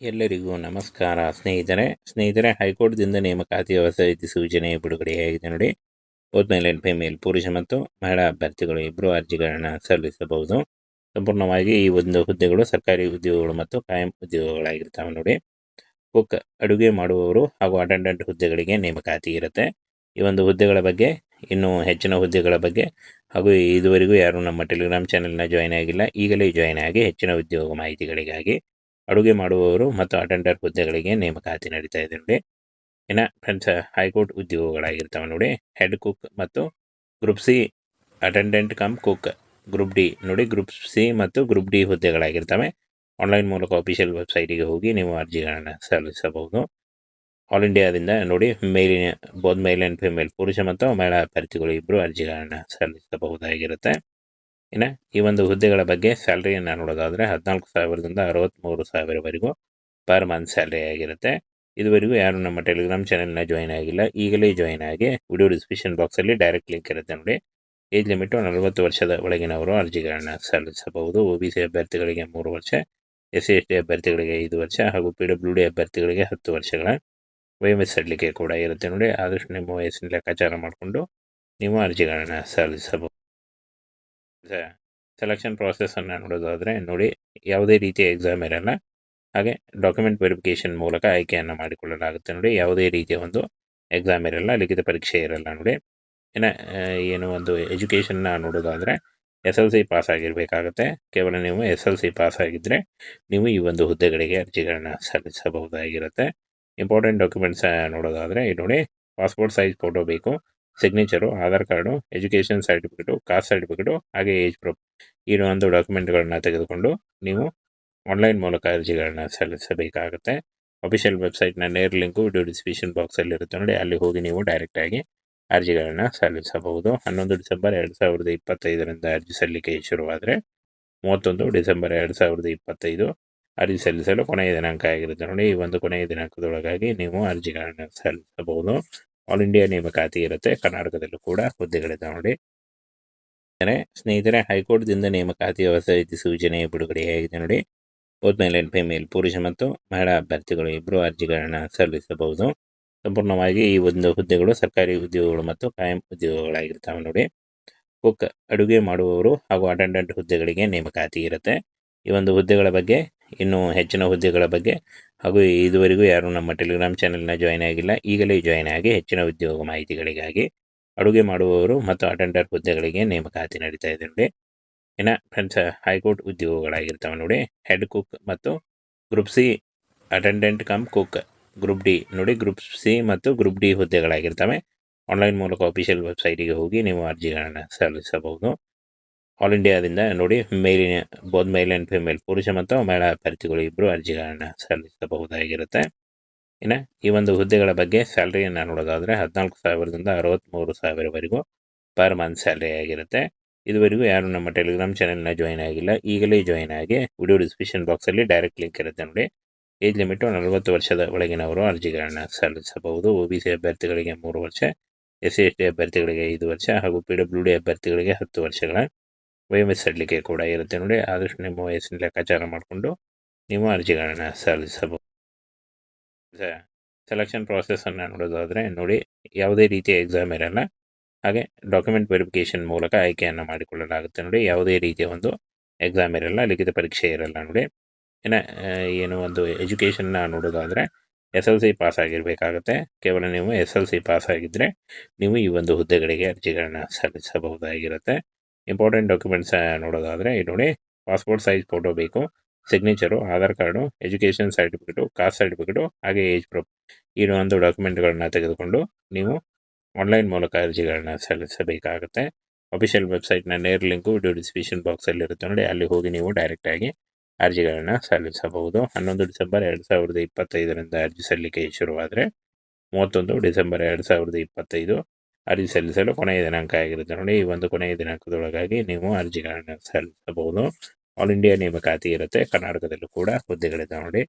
ಎಲ್ಲರಿಗೂ ನಮಸ್ಕಾರ. ಸ್ನೇಹಿತರೆ ಸ್ನೇಹಿತರೆ, ಹೈಕೋರ್ಟ್ದಿಂದ ನೇಮಕಾತಿ ಹೊಸ ರೀತಿ ಸೂಚನೆ ಬಿಡುಗಡೆಯಾಗಿದೆ ನೋಡಿ. ಹೋದ ಮೇಲೆ ಫಿಮೇಲ್ ಪುರುಷ ಮತ್ತು ಮಹಿಳಾ ಅಭ್ಯರ್ಥಿಗಳು ಇಬ್ಬರು ಅರ್ಜಿಗಳನ್ನು ಸಲ್ಲಿಸಬಹುದು. ಸಂಪೂರ್ಣವಾಗಿ ಈ ಒಂದು ಹುದ್ದೆಗಳು ಸರ್ಕಾರಿ ಉದ್ಯೋಗಗಳು ಮತ್ತು ಕಾಯಂ ಉದ್ಯೋಗಗಳಾಗಿರ್ತವೆ ನೋಡಿ. ಕುಕ್ ಅಡುಗೆ ಮಾಡುವವರು ಹಾಗೂ ಅಟೆಂಡೆಂಟ್ ಹುದ್ದೆಗಳಿಗೆ ನೇಮಕಾತಿ ಇರುತ್ತೆ. ಈ ಒಂದು ಹುದ್ದೆಗಳ ಬಗ್ಗೆ, ಇನ್ನೂ ಹೆಚ್ಚಿನ ಹುದ್ದೆಗಳ ಬಗ್ಗೆ ಹಾಗೂ ಇದುವರೆಗೂ ಯಾರು ನಮ್ಮ ಟೆಲಿಗ್ರಾಮ್ ಚಾನೆಲ್ನ ಜಾಯ್ನ್ ಆಗಿಲ್ಲ, ಈಗಲೇ ಜಾಯ್ನ್ ಆಗಿ ಹೆಚ್ಚಿನ ಉದ್ಯೋಗ ಮಾಹಿತಿಗಳಿಗಾಗಿ ಅಡುಗೆ ಮಾಡುವವರು ಮತ್ತು ಅಟೆಂಡರ್ ಹುದ್ದೆಗಳಿಗೆ ನೇಮಕಾತಿ ನಡೀತಾ ಇದೆ ನೋಡಿ. ಇನ್ನು ಫ್ರೆಂಡ್ಸ್ ಹೈಕೋರ್ಟ್ ಉದ್ಯೋಗಗಳಾಗಿರ್ತವೆ ನೋಡಿ. ಹೆಡ್ ಕುಕ್ ಮತ್ತು group C attendant cum cook group D ನೋಡಿ. ಗ್ರೂಪ್ ಸಿ ಮತ್ತು ಗ್ರೂಪ್ ಡಿ ಹುದ್ದೆಗಳಾಗಿರ್ತವೆ. ಆನ್ಲೈನ್ ಮೂಲಕ ಅಫಿಷಿಯಲ್ ವೆಬ್ಸೈಟಿಗೆ ಹೋಗಿ ನೀವು ಅರ್ಜಿಗಳನ್ನು ಸಲ್ಲಿಸಬಹುದು. ಆಲ್ ಇಂಡಿಯಾದಿಂದ ನೋಡಿ ಮೇಲಿನ ಬೋದ್ ಮೇಲ್ ಆ್ಯಂಡ್ ಫಿಮೇಲ್ ಪುರುಷ ಮತ್ತು ಮಹಿಳಾ ಅಭ್ಯರ್ಥಿಗಳು ಇಬ್ಬರು ಅರ್ಜಿಗಳನ್ನು ಸಲ್ಲಿಸಬಹುದಾಗಿರುತ್ತೆ. ಇನ್ನು ಈ ಒಂದು ಹುದ್ದೆಗಳ ಬಗ್ಗೆ ಸ್ಯಾಲ್ರಿಯನ್ನು ನೋಡೋದಾದರೆ ಹದಿನಾಲ್ಕು ಸಾವಿರದಿಂದ ಅರವತ್ತ್ಮೂರು ಸಾವಿರವರೆಗೂ ಪರ್ ಮಂತ್ ಸ್ಯಾಲ್ರಿ ಆಗಿರುತ್ತೆ. ಇದುವರೆಗೂ ಯಾರು ನಮ್ಮ ಟೆಲಿಗ್ರಾಮ್ ಚಾನೆಲ್ನ ಜಾಯ್ನ್ ಆಗಿಲ್ಲ, ಈಗಲೇ ಜಾಯ್ನ್ ಆಗಿ ವಿಡಿಯೋ ಡಿಸ್ಕ್ರಿಪ್ಷನ್ ಬಾಕ್ಸಲ್ಲಿ ಡೈರೆಕ್ಟ್ ಲಿಂಕ್ ಇರುತ್ತೆ ನೋಡಿ. ಏಜ್ ಲಿಮಿಟು ನಲವತ್ತು ವರ್ಷದ ಒಳಗಿನವರು ಅರ್ಜಿಗಳನ್ನು ಸಲ್ಲಿಸಬಹುದು. ಒ ಬಿ ಸಿ ಅಭ್ಯರ್ಥಿಗಳಿಗೆ ಮೂರು ವರ್ಷ, ಎಸ್ ಸಿ ಟಿ ಅಭ್ಯರ್ಥಿಗಳಿಗೆ ಐದು ವರ್ಷ ಹಾಗೂ ಪಿ ಡಬ್ಲ್ಯೂ ಡಿ ಅಭ್ಯರ್ಥಿಗಳಿಗೆ ಹತ್ತು ವರ್ಷಗಳ ವಯೋಮಿತಿ ಸಡಿಲಿಕೆ ಕೂಡ ಇರುತ್ತೆ ನೋಡಿ. ಆದಷ್ಟು ನಿಮ್ಮ ವಯಸ್ಸಿನ ಲೆಕ್ಕಾಚಾರ ಮಾಡಿಕೊಂಡು ನೀವು ಅರ್ಜಿಗಳನ್ನು ಸಲ್ಲಿಸಬಹುದು. ಸೆಲೆಕ್ಷನ್ ಪ್ರಾಸೆಸನ್ನು ನೋಡೋದಾದರೆ ನೋಡಿ, ಯಾವುದೇ ರೀತಿಯ ಎಕ್ಸಾಮ್ ಇರಲ್ಲ. ಹಾಗೆ ಡಾಕ್ಯುಮೆಂಟ್ ವೆರಿಫಿಕೇಷನ್ ಮೂಲಕ ಆಯ್ಕೆಯನ್ನು ಮಾಡಿಕೊಳ್ಳಲಾಗುತ್ತೆ ನೋಡಿ. ಯಾವುದೇ ರೀತಿಯ ಒಂದು ಎಕ್ಸಾಮ್ ಇರಲ್ಲ, ಲಿಖಿತ ಪರೀಕ್ಷೆ ಇರಲ್ಲ ನೋಡಿ. ಇನ್ನು ಏನು ಒಂದು ಎಜುಕೇಷನ್ನ ನೋಡೋದಾದರೆ ಎಸ್ ಎಲ್ ಸಿ ಪಾಸ್ ಆಗಿರಬೇಕಾಗುತ್ತೆ. ಕೇವಲ ನೀವು ಎಸ್ ಎಲ್ ಸಿ ಪಾಸ್ ಆಗಿದ್ದರೆ ನೀವು ಈ ಒಂದು ಹುದ್ದೆಗಳಿಗೆ ಅರ್ಜಿಗಳನ್ನು ಸಲ್ಲಿಸಬಹುದಾಗಿರುತ್ತೆ. ಇಂಪಾರ್ಟೆಂಟ್ ಡಾಕ್ಯುಮೆಂಟ್ಸ್ ನೋಡೋದಾದರೆ ನೋಡಿ ಪಾಸ್ಪೋರ್ಟ್ ಸೈಜ್ ಫೋಟೋ ಬೇಕು. Signature Aadhaar card education certificate caste certificate ಹಾಗೆ ಏಜ್ ಪ್ರೂಫ್ ಈ ಒಂದು ಡಾಕ್ಯುಮೆಂಟ್ಗಳನ್ನ ತೆಗೆದುಕೊಂಡು ನೀವು ಆನ್ಲೈನ್ ಮೂಲಕ ಅರ್ಜಿಗಳನ್ನ ಸಲ್ಲಿಸಬೇಕಾಗುತ್ತೆ. ಅಫಿಷಿಯಲ್ ವೆಬ್ಸೈಟ್ನ ನೇರ್ ಲಿಂಕು ವಿಡಿಯೋ ಡಿಸ್ಕ್ರಿಪ್ಷನ್ ಬಾಕ್ಸಲ್ಲಿ ಇರುತ್ತೆ ನೋಡಿ, ಅಲ್ಲಿ ಹೋಗಿ ನೀವು ಡೈರೆಕ್ಟಾಗಿ ಅರ್ಜಿಗಳನ್ನು ಸಲ್ಲಿಸಬಹುದು. ಹನ್ನೊಂದು ಡಿಸೆಂಬರ್ ಎರಡು ಸಾವಿರದ ಇಪ್ಪತ್ತೈದರಿಂದ ಅರ್ಜಿ ಸಲ್ಲಿಕೆ ಶುರುವಾದರೆ ಮೂವತ್ತೊಂದು ಡಿಸೆಂಬರ್ ಎರಡು ಸಾವಿರದ ಇಪ್ಪತ್ತೈದು ಅರ್ಜಿ ಸಲ್ಲಿಸಲು ಕೊನೆಯ ದಿನಾಂಕ ಆಗಿರುತ್ತೆ ನೋಡಿ, ಈ ಒಂದು ಕೊನೆಯ ದಿನಾಂಕದೊಳಗಾಗಿ ನೀವು ಅರ್ಜಿಗಳನ್ನು ಸಲ್ಲಿಸಬಹುದು. ಆಲ್ ಇಂಡಿಯಾ ನೇಮಕಾತಿ ಇರುತ್ತೆ. ಕರ್ನಾಟಕದಲ್ಲೂ ಕೂಡ ಹುದ್ದೆಗಳಿದೆ ನೋಡಿ. ಸ್ನೇಹಿತರೆ, ಹೈಕೋರ್ಟ್ದಿಂದ ನೇಮಕಾತಿ ಹೊಸ ಸೂಚನೆ ಬಿಡುಗಡೆಯಾಗಿದೆ ನೋಡಿ. ಬೋತ್ ಮೇಲ್ ಆ್ಯಂಡ್ ಫಿಮೇಲ್ ಪುರುಷ ಮತ್ತು ಮಹಿಳಾ ಅಭ್ಯರ್ಥಿಗಳು ಇಬ್ಬರು ಅರ್ಜಿಗಳನ್ನು ಸಲ್ಲಿಸಬಹುದು. ಸಂಪೂರ್ಣವಾಗಿ ಈ ಒಂದು ಹುದ್ದೆಗಳು ಸರ್ಕಾರಿ ಉದ್ಯೋಗಗಳು ಮತ್ತು ಕಾಯಂ ಉದ್ಯೋಗಗಳಾಗಿರ್ತವೆ ನೋಡಿ. ಕುಕ್ ಅಡುಗೆ ಮಾಡುವವರು ಹಾಗೂ ಅಟೆಂಡೆಂಟ್ ಹುದ್ದೆಗಳಿಗೆ ನೇಮಕಾತಿ ಇರುತ್ತೆ. ಈ ಒಂದು ಹುದ್ದೆಗಳ ಬಗ್ಗೆ ಇನ್ನೂ ಹೆಚ್ಚಿನ ಹುದ್ದೆಗಳ ಬಗ್ಗೆ ಹಾಗೂ ಇದುವರೆಗೂ ಯಾರು ನಮ್ಮ ಟೆಲಿಗ್ರಾಮ್ ಚಾನೆಲ್ನ ಜಾಯ್ನ್ ಆಗಿಲ್ಲ. ಈಗಲೇ ಜಾಯ್ನ್ ಆಗಿ ಹೆಚ್ಚಿನ ಉದ್ಯೋಗ ಮಾಹಿತಿಗಳಿಗಾಗಿ ಅಡುಗೆ ಮಾಡುವವರು ಮತ್ತು ಅಟೆಂಡರ್ ಹುದ್ದೆಗಳಿಗೆ ನೇಮಕಾತಿ ನಡೀತಾ ಇದೆ ನೋಡಿ. ಇನ್ನು ಫ್ರೆಂಡ್ಸ್ ಹೈಕೋರ್ಟ್ ಉದ್ಯೋಗಗಳಾಗಿರ್ತಾವೆ ನೋಡಿ. ಹೆಡ್ ಕುಕ್ ಮತ್ತು group C attendant cum cook group D ನೋಡಿ ಗ್ರೂಪ್ ಸಿ ಮತ್ತು ಗ್ರೂಪ್ ಡಿ ಹುದ್ದೆಗಳಾಗಿರ್ತವೆ. ಆನ್ಲೈನ್ ಮೂಲಕ ಅಫಿಷಿಯಲ್ ವೆಬ್ಸೈಟಿಗೆ ಹೋಗಿ ನೀವು ಅರ್ಜಿಗಳನ್ನು ಸಲ್ಲಿಸಬಹುದು. ಆಲ್ ಇಂಡಿಯಾದಿಂದ ನೋಡಿ, ಮೇಲಿನ ಬೋದ್ ಮೇಲ್ ಆ್ಯಂಡ್ ಫಿಮೇಲ್ ಪುರುಷ ಮತ್ತು ಮಹಿಳಾ ಅಭ್ಯರ್ಥಿಗಳು ಇಬ್ಬರು ಅರ್ಜಿಗಳನ್ನು ಸಲ್ಲಿಸಬಹುದಾಗಿರುತ್ತೆ. ಇನ್ನು ಈ ಒಂದು ಹುದ್ದೆಗಳ ಬಗ್ಗೆ ಸ್ಯಾಲ್ರಿಯನ್ನು ನೋಡೋದಾದರೆ ಹದಿನಾಲ್ಕು ಸಾವಿರದಿಂದ ಅರವತ್ತ್ಮೂರು ಸಾವಿರವರೆಗೂ ಪರ್ ಮಂತ್ ಸ್ಯಾಲ್ರಿ ಆಗಿರುತ್ತೆ. ಇದುವರೆಗೂ ಯಾರು ನಮ್ಮ ಟೆಲಿಗ್ರಾಮ್ ಚಾನೆಲ್ನ ಜಾಯ್ನ್ ಆಗಿಲ್ಲ, ಈಗಲೇ ಜಾಯ್ನ್ ಆಗಿ ವಿಡಿಯೋ ಡಿಸ್ಕ್ರಿಪ್ಷನ್ ಬಾಕ್ಸಲ್ಲಿ ಡೈರೆಕ್ಟ್ ಲಿಂಕ್ ಇರುತ್ತೆ ನೋಡಿ. ಏಜ್ ಲಿಮಿಟು ನಲವತ್ತು ವರ್ಷದ ಒಳಗಿನವರು ಅರ್ಜಿಗಳನ್ನು ಸಲ್ಲಿಸಬಹುದು. ಒ ಬಿ ಸಿ ಅಭ್ಯರ್ಥಿಗಳಿಗೆ ಮೂರು ವರ್ಷ ಎಸ್ ಸಿ ಎಸ್ ಟಿ ಅಭ್ಯರ್ಥಿಗಳಿಗೆ ಐದು ವರ್ಷ ಹಾಗೂ ಪಿ ಡಬ್ಲ್ಯೂ ಡಿ ಅಭ್ಯರ್ಥಿಗಳಿಗೆ ಹತ್ತು ವರ್ಷಗಳ ಸಡಿಲಿಕೆ ಕೂಡ ಇರುತ್ತೆ ನೋಡಿ. ಆದಷ್ಟು ನಿಮ್ಮ ವಯಸ್ಸಿನ ಲೆಕ್ಕಾಚಾರ ಮಾಡಿಕೊಂಡು ನೀವು ಅರ್ಜಿಗಳನ್ನು ಸಲ್ಲಿಸಬಹುದು. ಸೆಲೆಕ್ಷನ್ ಪ್ರಾಸೆಸನ್ನು ನೋಡೋದಾದರೆ ನೋಡಿ, ಯಾವುದೇ ರೀತಿಯ ಎಕ್ಸಾಮ್ ಇರಲ್ಲ. ಹಾಗೆ ಡಾಕ್ಯುಮೆಂಟ್ ವೆರಿಫಿಕೇಶನ್ ಮೂಲಕ ಆಯ್ಕೆಯನ್ನು ಮಾಡಿಕೊಳ್ಳಲಾಗುತ್ತೆ ನೋಡಿ. ಯಾವುದೇ ರೀತಿಯ ಒಂದು ಎಕ್ಸಾಮ್ ಇರಲ್ಲ, ಲಿಖಿತ ಪರೀಕ್ಷೆ ಇರಲ್ಲ ನೋಡಿ. ಇನ್ನು ಏನು ಒಂದು ಎಜುಕೇಷನ್ನ ನೋಡೋದಾದರೆ ಎಸ್ ಎಲ್ ಸಿ ಪಾಸ್ ಆಗಿರಬೇಕಾಗುತ್ತೆ. ಕೇವಲ ನೀವು ಎಸ್ ಎಲ್ ಸಿ ಪಾಸ್ ಆಗಿದ್ದರೆ ನೀವು ಈ ಒಂದು ಹುದ್ದೆಗಳಿಗೆ ಅರ್ಜಿಗಳನ್ನು ಸಲ್ಲಿಸಬಹುದಾಗಿರುತ್ತೆ. ಇಂಪಾರ್ಟೆಂಟ್ ಡಾಕ್ಯುಮೆಂಟ್ಸ್ ನೋಡೋದಾದರೆ, ಇದು ನೋಡಿ, ಪಾಸ್ಪೋರ್ಟ್ ಸೈಜ್ ಫೋಟೋ ಬೇಕು, signature, Aadhaar card, education certificate, caste certificate, ಹಾಗೆ ಏಜ್ ಪ್ರೂಫ್. ಈ ಒಂದು ಡಾಕ್ಯುಮೆಂಟ್ಗಳನ್ನ ತೆಗೆದುಕೊಂಡು ನೀವು ಆನ್ಲೈನ್ ಮೂಲಕ ಅರ್ಜಿಗಳನ್ನ ಸಲ್ಲಿಸಬೇಕಾಗುತ್ತೆ. ಅಫಿಷಿಯಲ್ ವೆಬ್ಸೈಟ್ನ ನೇರ್ ಲಿಂಕು ಡಿಸ್ಕ್ರಿಪ್ಷನ್ ಬಾಕ್ಸಲ್ಲಿ ಇರುತ್ತೆ ನೋಡಿ, ಅಲ್ಲಿ ಹೋಗಿ ನೀವು ಡೈರೆಕ್ಟಾಗಿ ಅರ್ಜಿಗಳನ್ನು ಸಲ್ಲಿಸಬಹುದು. ಹನ್ನೊಂದು ಡಿಸೆಂಬರ್ ಎರಡು ಸಾವಿರದ ಇಪ್ಪತ್ತೈದರಿಂದ ಅರ್ಜಿ ಸಲ್ಲಿಕೆ ಶುರುವಾದರೆ, ಮೂವತ್ತೊಂದು ಡಿಸೆಂಬರ್ ಎರಡು ಸಾವಿರದ ಇಪ್ಪತ್ತೈದು ಅರ್ಜಿ ಸಲ್ಲಿಸಲು ಕೊನೆಯ ದಿನಾಂಕ ಆಗಿರುತ್ತೆ ನೋಡಿ, ಈ ಒಂದು ಕೊನೆಯ ದಿನಾಂಕದೊಳಗಾಗಿ ನೀವು ಅರ್ಜಿಗಳನ್ನು ಸಲ್ಲಿಸಬಹುದು. ಆಲ್ ಇಂಡಿಯಾ ನೇಮಕಾತಿ ಇರುತ್ತೆ. ಕರ್ನಾಟಕದಲ್ಲೂ ಕೂಡ ಹುದ್ದೆಗಳಿದೆ ನೋಡಿ